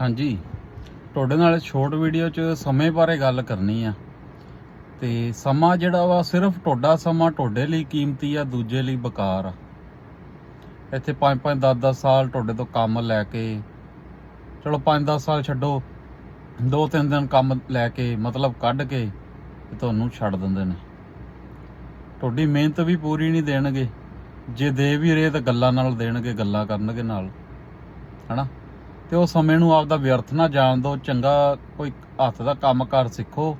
ਹਾਂਜੀ। ਤੁਹਾਡੇ ਨਾਲ ਛੋਟ ਵੀਡੀਓ 'ਚ ਸਮੇਂ ਬਾਰੇ ਗੱਲ ਕਰਨੀ ਆ। ਤੇ ਸਮਾਂ ਜਿਹੜਾ ਵਾ ਸਿਰਫ ਤੁਹਾਡਾ ਸਮਾਂ ਤੁਹਾਡੇ ਲਈ ਕੀਮਤੀ ਆ, ਦੂਜੇ ਲਈ ਬੇਕਾਰ ਆ। ਇੱਥੇ 5-5 10-10 ਸਾਲ ਤੁਹਾਡੇ ਤੋਂ ਕੰਮ ਲੈ ਕੇ, ਚਲੋ 5-10 ਸਾਲ ਛੱਡੋ, ਦੋ ਤਿੰਨ ਦਿਨ ਕੰਮ ਲੈ ਕੇ, ਮਤਲਬ ਕੱਢ ਕੇ ਤੇ ਤੁਹਾਨੂੰ ਛੱਡ ਦਿੰਦੇ ਨੇ। ਤੁਹਾਡੀ ਮਿਹਨਤ ਵੀ ਪੂਰੀ ਨਹੀਂ ਦੇਣਗੇ। ਜੇ ਦੇ ਵੀ ਰਹੇ ਤਾਂ ਗੱਲਾਂ ਨਾਲ ਦੇਣਗੇ, ਗੱਲਾਂ ਕਰਨਗੇ ਨਾਲ। ਹਨਾ? ਤੇ ਉਹ ਸਮੇਂ ਨੂੰ ਆਪਦਾ ਵਿਅਰਥ ਨਾ ਜਾਣ ਦਿਓ ਚੰਗਾ ਕੋਈ ਹੱਥ ਦਾ ਕੰਮ ਕਰ ਸਿੱਖੋ,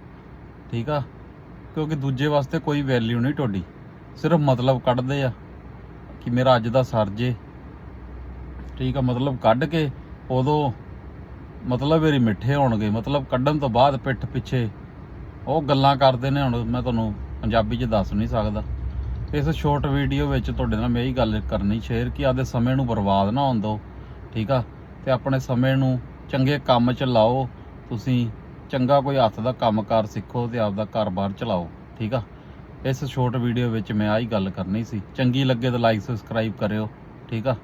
ਠੀਕ ਆ? ਕਿਉਂਕਿ ਦੂਜੇ ਵਾਸਤੇ ਕੋਈ ਵੈਲਿਊ ਨਹੀਂ ਤੁਹਾਡੀ, ਸਿਰਫ ਮਤਲਬ ਕੱਢਦੇ ਆ ਕਿ ਮੇਰਾ ਅੱਜ ਦਾ ਸਰ ਜੇ। ਠੀਕ ਆ, ਮਤਲਬ ਕੱਢ ਕੇ ਉਦੋਂ ਮਤਲਬ ਮੇਰੀ ਮਿੱਠੇ ਹੋਣਗੇ, ਮਤਲਬ ਕੱਢਣ ਤੋਂ ਬਾਅਦ ਪਿੱਠ ਪਿੱਛੇ ਉਹ ਗੱਲਾਂ ਕਰਦੇ ਨੇ ਹੁਣ, ਮੈਂ ਤੁਹਾਨੂੰ ਪੰਜਾਬੀ 'ਚ ਦੱਸ ਨਹੀਂ ਸਕਦਾ। ਇਸ ਸ਼ਾਰਟ ਵੀਡੀਓ ਵਿੱਚ ਤੁਹਾਡੇ ਨਾਲ ਮੈਂ ਇਹੀ ਗੱਲ ਕਰਨੀ, ਸ਼ੇਅਰ ਕਿ ਆਪਦੇ ਸਮੇਂ ਨੂੰ ਬਰਬਾਦ ਨਾ ਹੋਣ ਦਿਓ ਠੀਕ ਆ? ਤੇ ਆਪਣੇ ਸਮੇਂ ਨੂੰ ਚੰਗੇ ਕੰਮ 'ਚ ਲਾਓ, ਤੁਸੀਂ ਚੰਗਾ ਕੋਈ ਹੱਥ ਦਾ ਕੰਮਕਾਰ ਸਿੱਖੋ ਤੇ ਆਪਦਾ ਘਰ-ਬਾਰ ਚਲਾਓ, ਠੀਕ ਆ? ਇਸ ਸ਼ੋਰਟ ਵੀਡੀਓ ਵਿੱਚ ਮੈਂ ਆਹੀ ਗੱਲ ਕਰਨੀ ਸੀ, ਚੰਗੀ ਲੱਗੇ ਤਾਂ ਲਾਈਕ ਸਬਸਕ੍ਰਾਈਬ ਕਰਿਓ, ਠੀਕ ਆ?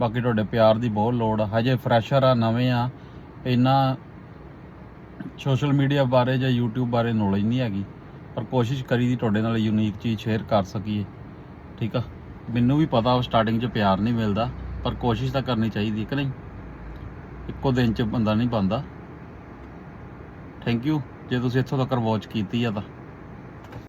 ਬਾਕੀ ਤੁਹਾਡੇ ਪਿਆਰ ਦੀ ਬਹੁਤ ਲੋੜ ਆ, ਹਜੇ ਫਰੈਸ਼ਰ ਆ, ਨਵੇਂ ਆ, ਇੰਨਾ ਸੋਸ਼ਲ ਮੀਡੀਆ ਬਾਰੇ ਜਾਂ YouTube ਬਾਰੇ ਨੌਲੇਜ ਨਹੀਂ ਹੈਗੀ, ਪਰ ਕੋਸ਼ਿਸ਼ ਕਰੀ ਦੀ ਤੁਹਾਡੇ ਨਾਲ ਯੂਨੀਕ ਚੀਜ਼ ਸ਼ੇਅਰ ਕਰ ਸਕੀਏ, ਠੀਕ ਆ? ਮੈਨੂੰ ਵੀ ਪਤਾ ਸਟਾਰਟਿੰਗ 'ਚ ਪਿਆਰ ਨਹੀਂ ਮਿਲਦਾ, ਪਰ ਕੋਸ਼ਿਸ਼ ਤਾਂ ਕਰਨੀ ਚਾਹੀਦੀ ਹੈ ਕਿ ਨਹੀਂ? ਇੱਕੋ ਦਿਨ 'ਚ ਬੰਦਾ ਨਹੀਂ ਬਣਦਾ। ਥੈਂਕ ਯੂ ਜੇ ਤੁਸੀਂ ਇੱਥੋਂ ਤੱਕ ਵਾਚ ਕੀਤੀ ਆ ਤਾਂ।